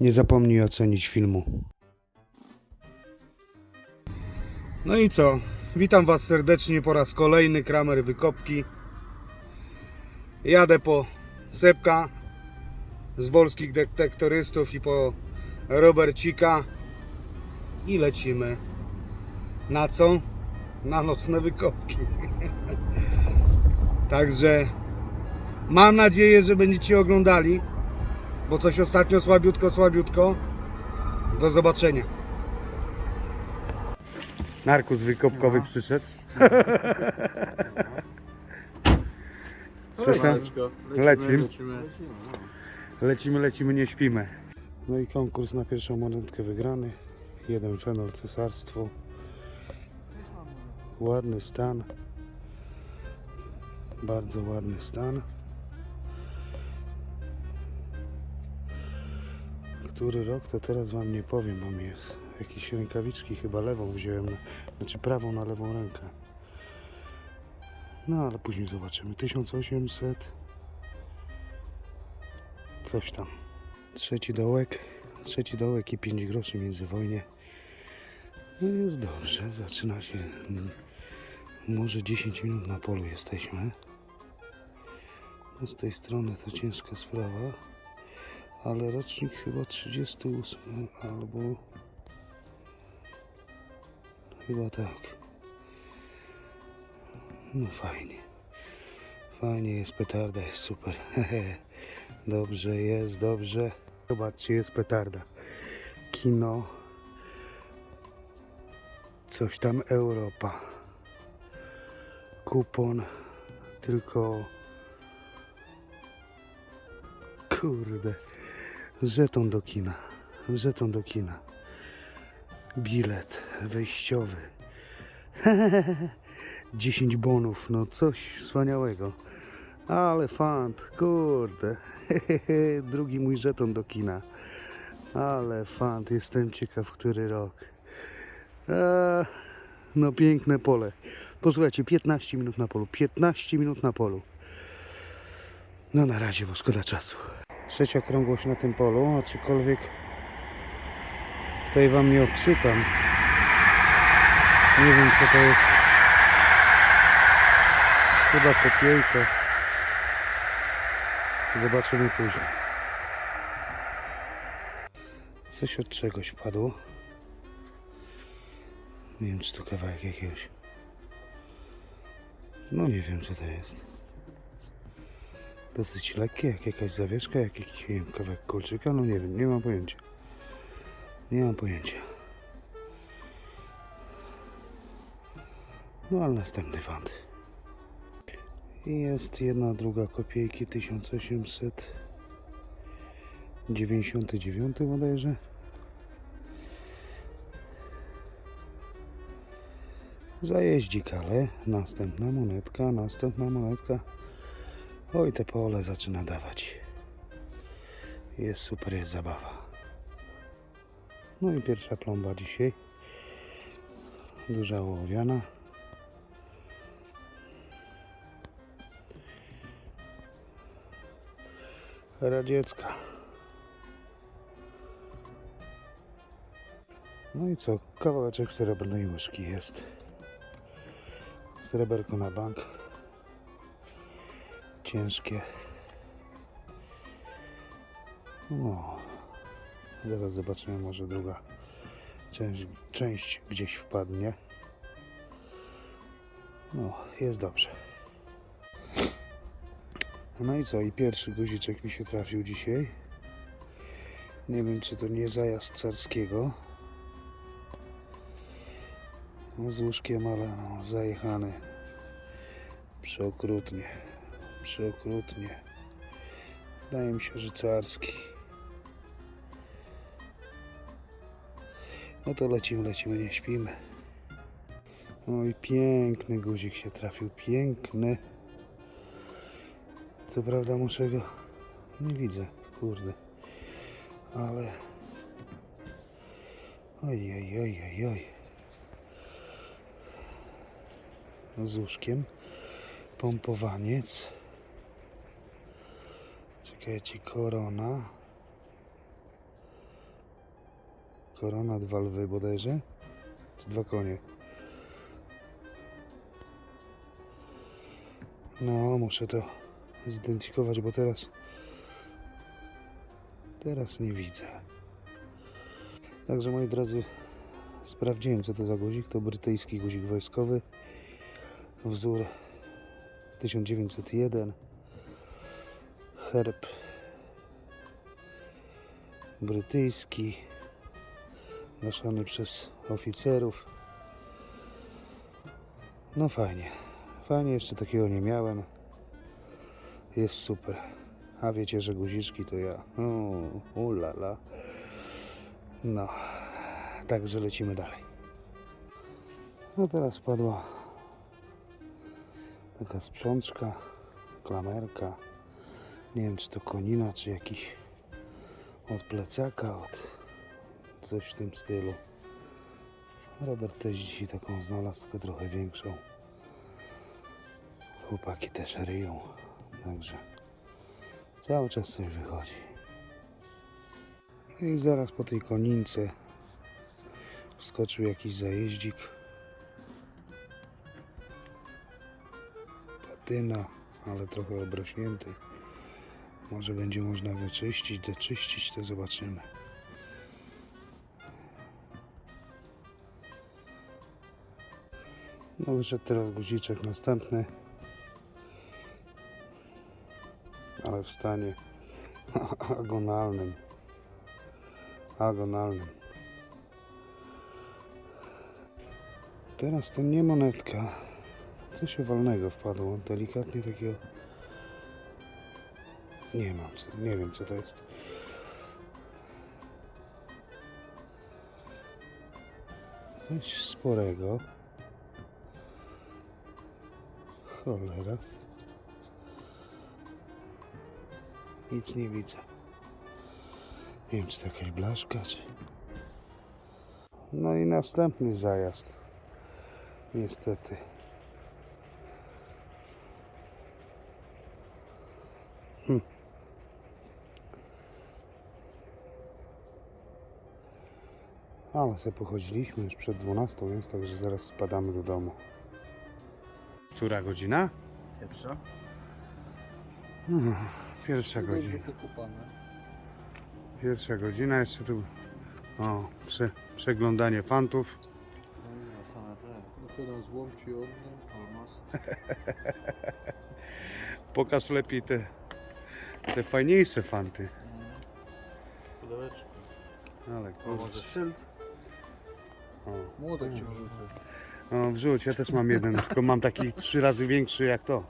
Nie zapomnij ocenić filmu. No i co? Witam Was serdecznie po raz kolejny. Kramer Wykopki. Jadę po Sepka z wolskich detektorystów i po Robercika i lecimy. Na co? Na nocne wykopki. Także mam nadzieję, że będziecie oglądali, bo coś ostatnio słabiutko, słabiutko. Do zobaczenia. Narkus wykopkowy przyszedł. To co? Lecimy. lecimy. Lecimy, lecimy, nie śpimy. No i konkurs na pierwszą monetkę wygrany. Jeden fenol cesarstwo. Ładny stan. Bardzo ładny stan. Który rok to teraz wam nie powiem, mam jest. Jakieś rękawiczki chyba lewą wziąłem, na, znaczy prawą na lewą rękę. No ale później zobaczymy. 1800 coś tam. Trzeci dołek, trzeci dołek i 5 groszy międzywojnie. No jest dobrze, zaczyna się. Może 10 minut na polu jesteśmy. No z tej strony to ciężka sprawa, ale rocznik chyba 38 albo chyba tak. No fajnie. Fajnie jest petarda, jest super. Dobrze jest, dobrze. Zobaczcie, jest petarda. Kino. Coś tam Europa. Kupon. Tylko. Kurde. Żeton do kina. Żeton do kina. Bilet wejściowy. 10 bonów. No coś wspaniałego. Ale fant, kurde. Drugi mój żeton do kina. Ale fant, jestem ciekaw, który rok. Eee, no piękne pole. Posłuchajcie, 15 minut na polu. 15 minut na polu. No na razie, bo szkoda czasu. Trzecia krągłość na tym polu, aczkolwiek tutaj wam nie odczytam. Nie wiem co to jest. Chyba kopiejka. Zobaczymy później. Coś od czegoś padło. Nie wiem, czy to kawałek jakiegoś. No nie wiem, co to jest. Dosyć lekkie, jak jakaś zawieszka, jak jakiś wiem, kawałek kolczyka. No nie wiem, nie mam pojęcia. Nie mam pojęcia. No ale następny fant. I jest jedna druga kopiejki 1899 bodajże. Zajeździk, ale następna monetka, następna monetka. Oj, te pole zaczyna dawać. Jest super, jest zabawa. No i pierwsza plomba dzisiaj. Duża ołowiana. radziecka. No i co? Kawałeczek srebrnej łyżki jest. Sreberko na bank. Ciężkie. No. Zaraz zobaczymy, może druga część, część gdzieś wpadnie. No, jest dobrze. No i co? I pierwszy guziczek mi się trafił dzisiaj. Nie wiem, czy to nie zajazd carskiego. No, z łóżkiem, ale no, zajechany. Przeokrutnie. Przeokrutnie. Wydaje mi się, że carski. No to lecimy, lecimy, nie śpimy. Oj, piękny guzik się trafił. Piękny. Co prawda muszę go... Nie widzę, kurde. Ale... Oj, oj, oj, oj, oj. Z łóżkiem. Pompowaniec. Czekajcie, korona. Korona, dwa lwy bodajże? Czy dwa konie? No, muszę to zidentyfikować, bo teraz teraz nie widzę. Także moi drodzy, sprawdziłem co to za guzik. To brytyjski guzik wojskowy. Wzór 1901. Herb brytyjski. Noszony przez oficerów. No fajnie. Fajnie, jeszcze takiego nie miałem. Jest super. A wiecie, że guziczki to ja. Ulala. No, także lecimy dalej. No teraz padła taka sprzączka, klamerka. Nie wiem, czy to konina, czy jakiś od plecaka, od coś w tym stylu. Robert też dzisiaj taką znalazł, tylko trochę większą. Chłopaki też ryją, także cały czas coś wychodzi. No i zaraz po tej konince wskoczył jakiś zajeździk. Patyna, ale trochę obrośnięty. Może będzie można wyczyścić, doczyścić, to zobaczymy. No wyszedł teraz guziczek następny. Ale w stanie agonalnym. Agonalnym. Teraz to nie monetka. Coś owalnego wpadło. Delikatnie takiego. Nie mam, nie wiem co to jest. Coś sporego. Cholera. Nic nie widzę. Nie wiem, czy to jakaś blaszka, czy... No i następny zajazd. Niestety. Hm. Ale sobie pochodziliśmy już przed 12 jest, także zaraz spadamy do domu. Która godzina? Pierwsza. Pierwsza godzina. Pierwsza godzina, jeszcze tu o, prze, przeglądanie fantów. No, same te. Od. Almas. Pokaż lepiej te, te fajniejsze fanty. Pudełeczko. Ale O, może kurczę. szyld. Młodek cię wrzucę. O, wrzuć, ja też mam jeden, tylko mam taki trzy razy większy jak to.